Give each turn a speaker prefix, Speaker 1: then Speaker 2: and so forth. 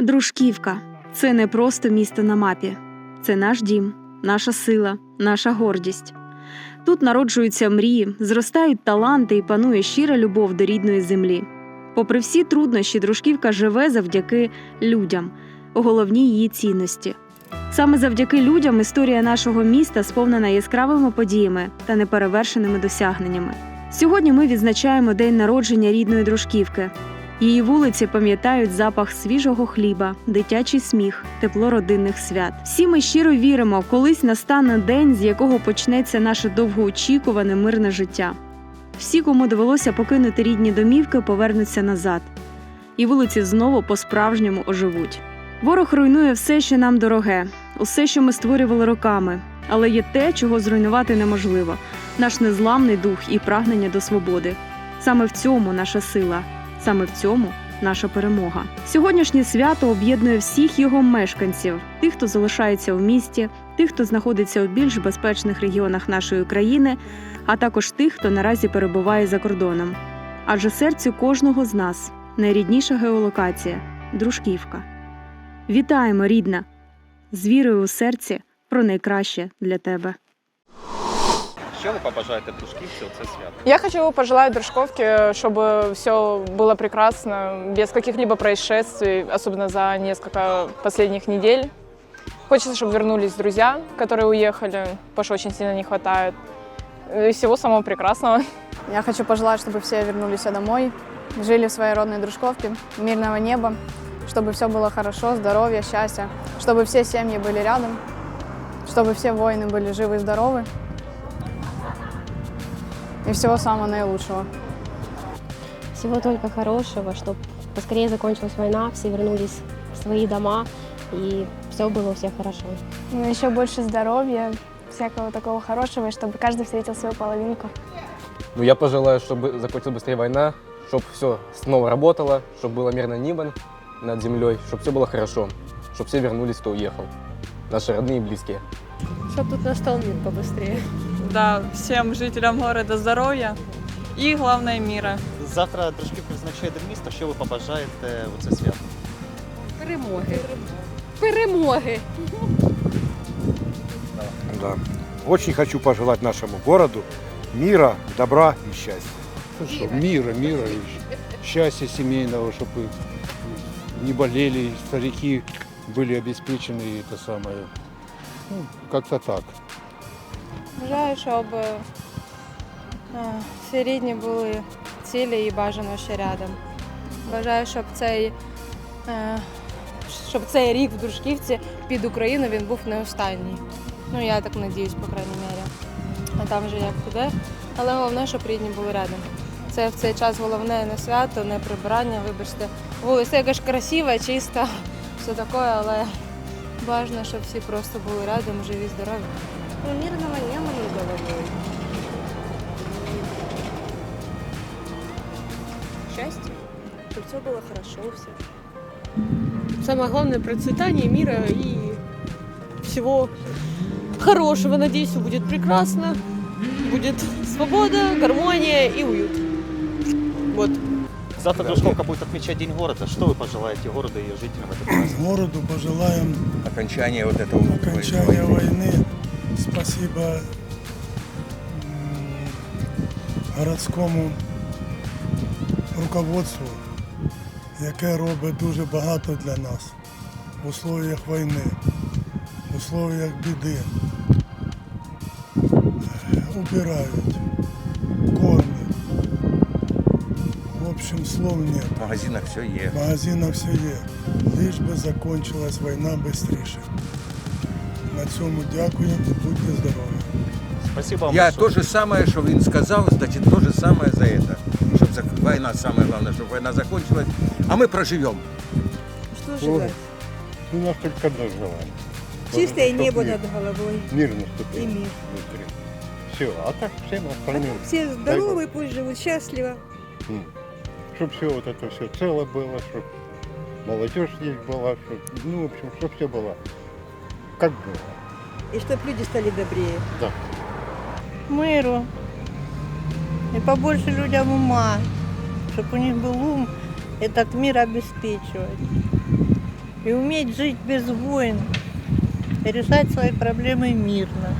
Speaker 1: Дружківка це не просто місто на мапі, це наш дім, наша сила, наша гордість. Тут народжуються мрії, зростають таланти і панує щира любов до рідної землі. Попри всі труднощі, дружківка живе завдяки людям, головній її цінності. Саме завдяки людям історія нашого міста сповнена яскравими подіями та неперевершеними досягненнями. Сьогодні ми відзначаємо день народження рідної дружківки. Її вулиці пам'ятають запах свіжого хліба, дитячий сміх, тепло родинних свят. Всі ми щиро віримо, колись настане день, з якого почнеться наше довгоочікуване мирне життя. Всі, кому довелося покинути рідні домівки, повернуться назад, і вулиці знову по-справжньому оживуть. Ворог руйнує все, що нам дороге, усе, що ми створювали роками. Але є те, чого зруйнувати неможливо наш незламний дух і прагнення до свободи. Саме в цьому наша сила, саме в цьому наша перемога. Сьогоднішнє свято об'єднує всіх його мешканців, тих, хто залишається в місті, тих, хто знаходиться у більш безпечних регіонах нашої країни, а також тих, хто наразі перебуває за кордоном. Адже серцю кожного з нас найрідніша геолокація дружківка. Вітаємо, рідна! З вірою у серці про найкраще для тебе.
Speaker 2: Що ви побажаєте дружківці у це свято?
Speaker 3: Я хочу пожелать Дружковке, чтобы все было прекрасно, без каких-либо происшествий, особенно за несколько последних недель. Хочется, чтобы вернулись друзья, которые уехали, потому что очень сильно не хватает. И всего самого прекрасного.
Speaker 4: Я хочу пожелать, чтобы все вернулись домой, жили в своей родной дружковке, мирного неба, чтобы все было хорошо, здоровья, счастья, чтобы все семьи были рядом, чтобы все воины были живы и здоровы. И всего самого наилучшего.
Speaker 5: Всего только хорошего, чтобы поскорее закончилась война, все вернулись в свои дома и все было у всех хорошо.
Speaker 6: Ну, еще больше здоровья, всякого такого хорошего, и чтобы каждый встретил свою половинку.
Speaker 7: Ну, я пожелаю, чтобы закончилась быстрее война, чтобы все снова работало, чтобы было мирно небо над землей, чтобы все было хорошо, чтобы все вернулись, кто уехал. Наши родные и близкие.
Speaker 8: Щоб тут настал мир побыстрее.
Speaker 9: Да, всем жителям города здоров'я і головне міра.
Speaker 2: Завтра дружківка відзначає День міста. Що ви побажаєте у це свято?
Speaker 8: Перемоги. Перемоги.
Speaker 10: Да. Очень хочу пожелать нашему городу мира, добра и счастья.
Speaker 11: Мира, мира и счастья семейного, чтобы не болели, старики были обеспечены, и это самое. Ну, как-то так.
Speaker 8: Бажаю, щоб е, всі рідні були цілі і бажано ще рядом. Бажаю, щоб цей, е, щоб цей рік в Дружківці під Україну він був не останній. Ну, я так надіюсь, по крайній мірі. А там вже як піде. Але головне, щоб рідні були рядом. Це в цей час головне не свято, не прибирання, вибачте. Вулиця якась красива, чиста, все таке, але бажано, щоб всі просто були рядом, живі, здорові.
Speaker 6: Мирного неба над головой.
Speaker 8: счастья, чтобы все было хорошо у всех. Самое главное процветание мира и всего хорошего. Надеюсь, все будет прекрасно. Будет свобода, гармония и уют. Вот.
Speaker 2: Завтра дружковка буде відмічати День города. Що ви пожелаєте городу і жителям в этот праздник?
Speaker 12: Городу пожелаем
Speaker 11: Окончание вот этого
Speaker 12: окончания войны. Спасибо городському руководству, яке робить дуже багато для нас в условиях війни, в условиях біди. Убирають, кормять. В общем, слов нет.
Speaker 11: В магазинах все є.
Speaker 12: В магазинах все є. Лиш би закінчилась війна швидше. На цьому дякую і будьте здорові.
Speaker 2: Спасибо вам.
Speaker 11: Я
Speaker 2: большое.
Speaker 11: то же самое, что він сказав, значит, то же самое за это. Чтобы зак- война, самое главное, чтобы война закончилась, а мы проживем.
Speaker 6: Что
Speaker 12: живет? У нас только одно желание.
Speaker 6: Чистое
Speaker 12: Чтобы
Speaker 6: небо
Speaker 12: мир-
Speaker 6: над головой
Speaker 12: Мир наступил.
Speaker 6: и мир.
Speaker 12: внутри. Все, а так всем остальным.
Speaker 6: Все
Speaker 12: здоровы,
Speaker 6: пусть живут счастливо.
Speaker 12: Чтобы все вот это все цело было, чтобы молодежь здесь была, чтоб, ну, в общем, чтобы все было как было.
Speaker 6: И чтобы люди стали добрее.
Speaker 12: Да.
Speaker 6: Миру. И побольше людям ума. Чтобы у них был ум этот мир обеспечивать.
Speaker 13: и уметь жить без войн, и решать свои проблемы мирно.